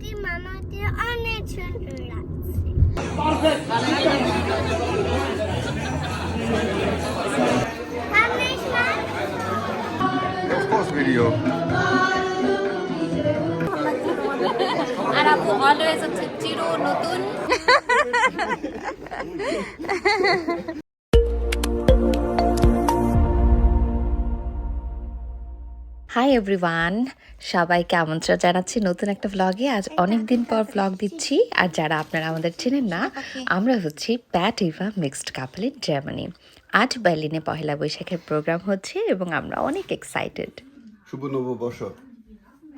আজকে মামাকে অনেক সুন্দর লাগছে Publish one. Video. আর আপু অলওয়েজ হচ্ছে চির নতুন হাই এভরিওয়ান সবাইকে আমন্ত্রণ জানাচ্ছি নতুন একটা ভ্লগে আজ অনেক দিন পর ব্লগ দিচ্ছি। আর যারা আপনারা আমাদের চেনেন না আমরা হচ্ছি Pat Eva mixed couple in Germany আজ বার্লিনে পহেলা বৈশাখের প্রোগ্রাম হচ্ছে এবং আমরা অনেক এক্সাইটেড শুভ নববর্ষ।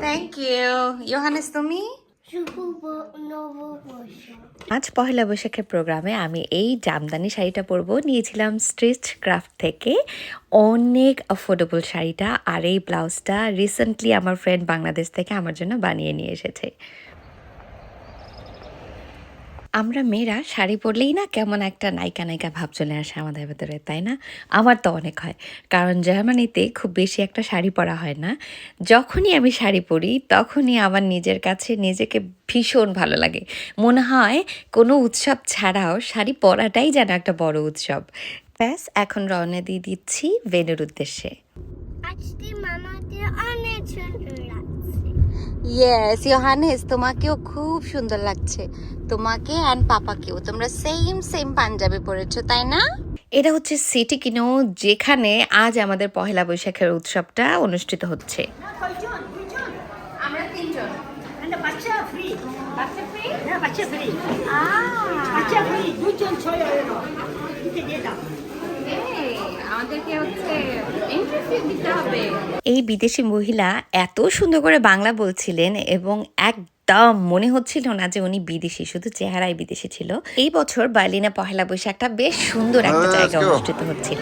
থ্যাংক ইউ ইয়োহানেস তুমি? আজ পহেলা বৈশাখের প্রোগ্রামে আমি এই জামদানি শাড়িটা পরবো। নিয়েছিলাম স্ট্রিচ ক্রাফট থেকে। অনেক অ্যাফোর্ডেবল শাড়িটা আর এই ব্লাউজটা রিসেন্টলি আমার ফ্রেন্ড বাংলাদেশ থেকে আমার জন্য বানিয়ে নিয়ে এসেছে। আমরা মেয়েরা শাড়ি পরলেই না কেমন একটা নায়িকা নায়িকা ভাব চলে আসে আমাদের ভেতরে তাই না? আমার তো অনেক হয়। কারণ জার্মানিতে খুব বেশি একটা শাড়ি পরা হয় না। যখনই আমি শাড়ি পরি তখনই আমার নিজের কাছে নিজেকে ভীষণ ভালো লাগে। মনে হয় কোনো উৎসব ছাড়াও শাড়ি পরাটাই যেন একটা বড় উৎসব। ব্যাস এখন রওনা দিয়ে দিচ্ছি ভেনুর উদ্দেশ্যে। আজকে মামাকে অনেক সুন্দর লাগছে। ইয়েস ইয়োহানেস তোমাকেও খুব সুন্দর লাগছে। তোমাকে অ্যান্ড পাপাকেও। তোমরা সেম সেম পাঞ্জাবি পরেছো তাই না? এটা হচ্ছে সিটি কিনো যেখানে আজ আমাদের পহেলা বৈশাখের উৎসবটা অনুষ্ঠিত হচ্ছে। হবে। এই বিদেশি মহিলা এত সুন্দর করে বাংলা বলছিলেন এবং একদম মনে হচ্ছিল না যে উনি বিদেশি শুধু চেহারাই বিদেশি ছিল। এই বছর বার্লিনে পহেলা বৈশাখটা বেশ সুন্দর একটা Let's জায়গায় অনুষ্ঠিত হচ্ছিল।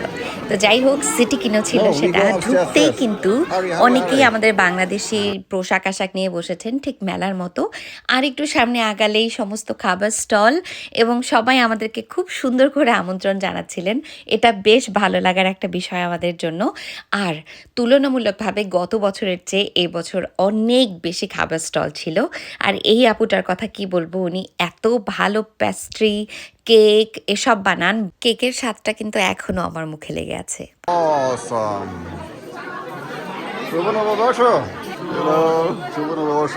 তো যাই হোক সিটি কিনো ছিল Oh, সেটা। ঢুকতেই কিন্তু অনেকেই আমাদের বাংলাদেশি পোশাক আশাক নিয়ে বসেছেন ঠিক মেলার মতো। আর একটু সামনে আগালেই সমস্ত খাবার স্টল এবং সবাই আমাদেরকে খুব সুন্দর করে আমন্ত্রণ জানাচ্ছিলেন। এটা বেশ ভালো লাগার একটা বিষয় আমাদের জন্য। আর তুলনামূলকভাবে গত বছরের চেয়ে এবছর অনেক বেশি খাবার স্টল ছিল। আর এই আপুটার কথা কি বলব, উনি এত ভালো প্যাস্ট্রি কেক এসব বানান। কেকের স্বাদটা কিন্তু এখনও আমার মুখে লেগে আছে। শুভ নববর্ষ! শুভ নববর্ষ!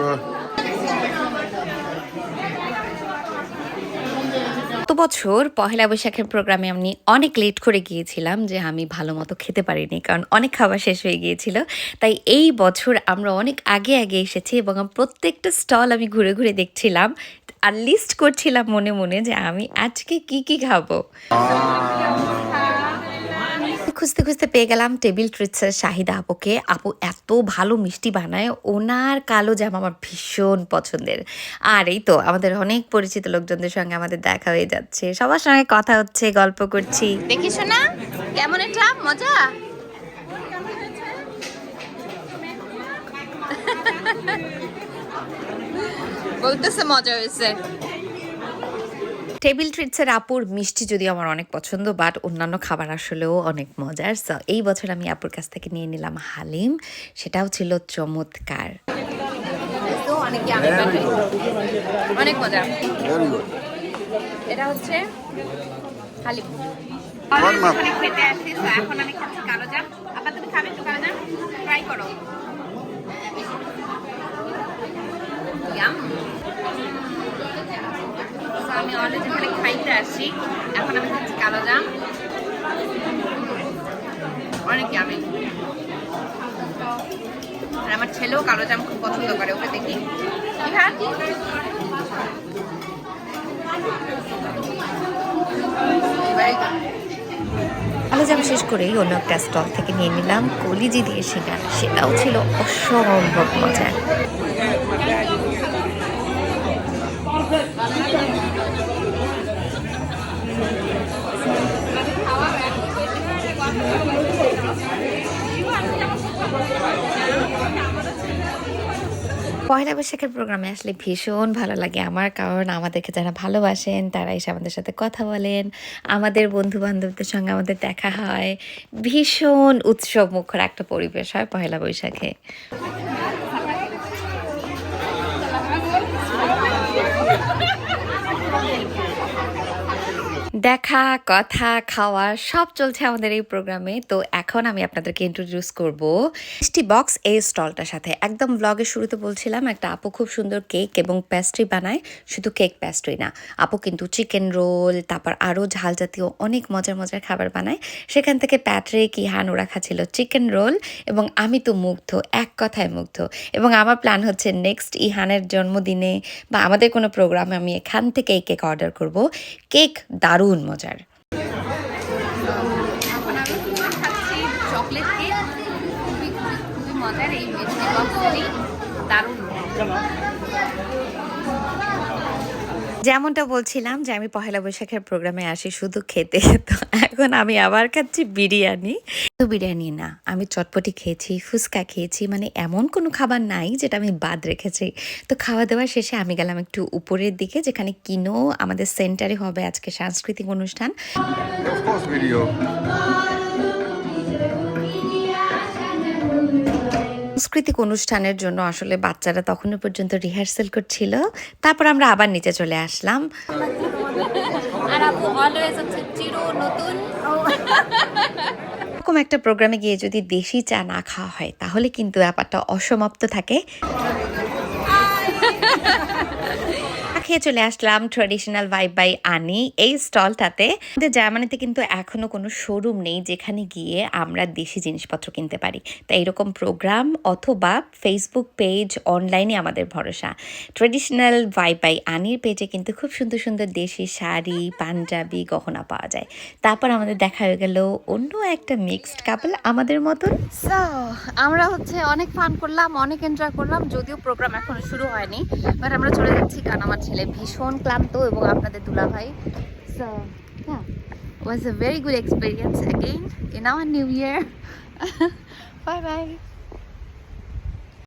বছর পহেলা বৈশাখের প্রোগ্রামে আমি অনেক লেট করে গিয়েছিলাম যে আমি ভালো মতো খেতে পারিনি, কারণ অনেক খাবার শেষ হয়ে গিয়েছিল। তাই এই বছর আমরা অনেক আগে আগে এসেছি এবং প্রত্যেকটা স্টল আমি ঘুরে ঘুরে দেখছিলাম আর লিস্ট করছিলাম মনে মনে যে আমি আজকে কি কি খাব। খুঁজতে খুঁজতে পেয়ে গেলাম টেবিল ট্রিটসের শাহিদা আপুকে। আপু এত ভালো মিষ্টি বানায়, ওনার কালো জাম আমার ভীষণ পছন্দের। আর এই তো আমাদের অনেক পরিচিত লোকজনদের সঙ্গে আমাদের দেখা হয়ে যাচ্ছে। সবার সঙ্গে কথা হচ্ছে, গল্প করছি। কেমন এটা মজা? বলতেছে মজা হয়েছে। টেবিল ট্রিটসের আপুর মিষ্টি যদি আমার অনেক পছন্দ বাট অন্যান্য খাবার আসলেও অনেক মজার। সো এই বছর আমি আপুর কাছ থেকে নিয়ে নিলাম হালিম। সেটাও ছিল চমৎকার। অনেক মজা এটা হচ্ছে হালিম। One month. ওখানে খেতে আসছি এখন আমি খাচ্ছি কালো জাম। আপা তুমি খাবে একটু কালো জাম? ট্রাই করো। ইয়াম So, আমি অলরেডি এখানে খাইতে আসছি। এখন আমি খাচ্ছি কালো জাম। অনেক ইয়ামি আর আমার ছেলেও কালো জাম খুব পছন্দ করে ওকে দেখি। কি খান আলো জাম শেষ করেই অন্য একটা স্টল থেকে নিয়ে নিলাম। কলিজি দিয়ে সেটা সেটাও ছিল অসম্ভব মজার। পয়লা বৈশাখের প্রোগ্রামে আসলে ভীষণ ভালো লাগে আমার, কারণ আমাদেরকে যারা ভালোবাসেন তারা এসে আমাদের সাথে কথা বলেন। আমাদের বন্ধু বান্ধবদের সঙ্গে আমাদের দেখা হয়। ভীষণ উৎসব মুখর একটা পরিবেশ হয় পয়লা বৈশাখে। দেখা, কথা, খাওয়া সব চলছে আমাদের এই প্রোগ্রামে। তো এখন আমি আপনাদেরকে ইন্ট্রোডিউস করব মিষ্টি বক্স এই স্টলটার সাথে। একদম ব্লগের শুরুতে বলছিলাম, একটা আপু খুব সুন্দর কেক এবং প্যাস্ট্রি বানায়, শুধু কেক প্যাস্ট্রি না। আপু কিন্তু চিকেন রোল তারপর আরও ঝাল জাতীয় অনেক মজার মজার খাবার বানায়। সেখান থেকে প্যাট্রিক ইহান রাখা ছিল চিকেন রোল এবং আমি তো মুগ্ধ, এক কথায় মুগ্ধ। এবং আমার প্ল্যান হচ্ছে নেক্সট ইহানের জন্মদিনে বা আমাদের কোনো প্রোগ্রামে আমি এখান থেকে এই কেক অর্ডার করব। কেক দারুণ মজার। আমি খাচ্ছি চকলেট কেক মজার এই দারুণ যেমনটা বলছিলাম যে আমি পহেলা বৈশাখের প্রোগ্রামে আসি শুধু খেতে, তো এখন আমি আবার খাচ্ছি বিরিয়ানি। তো বিরিয়ানি না, আমি চটপটি খেয়েছি, ফুচকা খেয়েছি মানে এমন কোনো খাবার নাই যেটা আমি বাদ রেখেছি। তো খাওয়া দাওয়া শেষে আমি গেলাম একটু উপরের দিকে, যেখানে কিনো আমাদের সেন্টারে হবে আজকে সাংস্কৃতিক অনুষ্ঠান। সাংস্কৃতিক অনুষ্ঠানের জন্য আসলে বাচ্চারা তখনও পর্যন্ত রিহার্সেল করছিল। তারপর আমরা আবার নিচে চলে আসলাম। আর আপু অলওয়েজ হচ্ছে চির নতুন। এরকম একটা প্রোগ্রামে গিয়ে যদি দেশি চা না খাওয়া হয় তাহলে কিন্তু ব্যাপারটা অসমাপ্ত থাকে। খেয়ে চলে আসলাম ট্রেডিশনাল ভাইব বাই আনি এই স্টলটাতে। আমাদের জার্মানিতে কিন্তু এখনও কোনো শোরুম নেই যেখানে গিয়ে আমরা দেশি জিনিসপত্র কিনতে পারি। তাই এরকম প্রোগ্রাম অথবা ফেসবুক পেজ অনলাইনে আমাদের ভরসা। ট্রেডিশনাল ভাইব বাই আনির পেজে কিন্তু খুব সুন্দর সুন্দর দেশি শাড়ি, পাঞ্জাবি, গহনা পাওয়া যায়। তারপর আমাদের দেখা হয়ে গেল অন্য একটা মিক্সড কাপল আমাদের মতন। আমরা হচ্ছে অনেক ফান করলাম, অনেক এনজয় করলাম, যদিও প্রোগ্রাম এখনও শুরু হয়নি বাট আমরা চলে যাচ্ছি কারণ আমার ছেলে ভীষণ ক্লান্ত এবং আপনাদের দুলাভাই। Was a very good experience again in our new year bye bye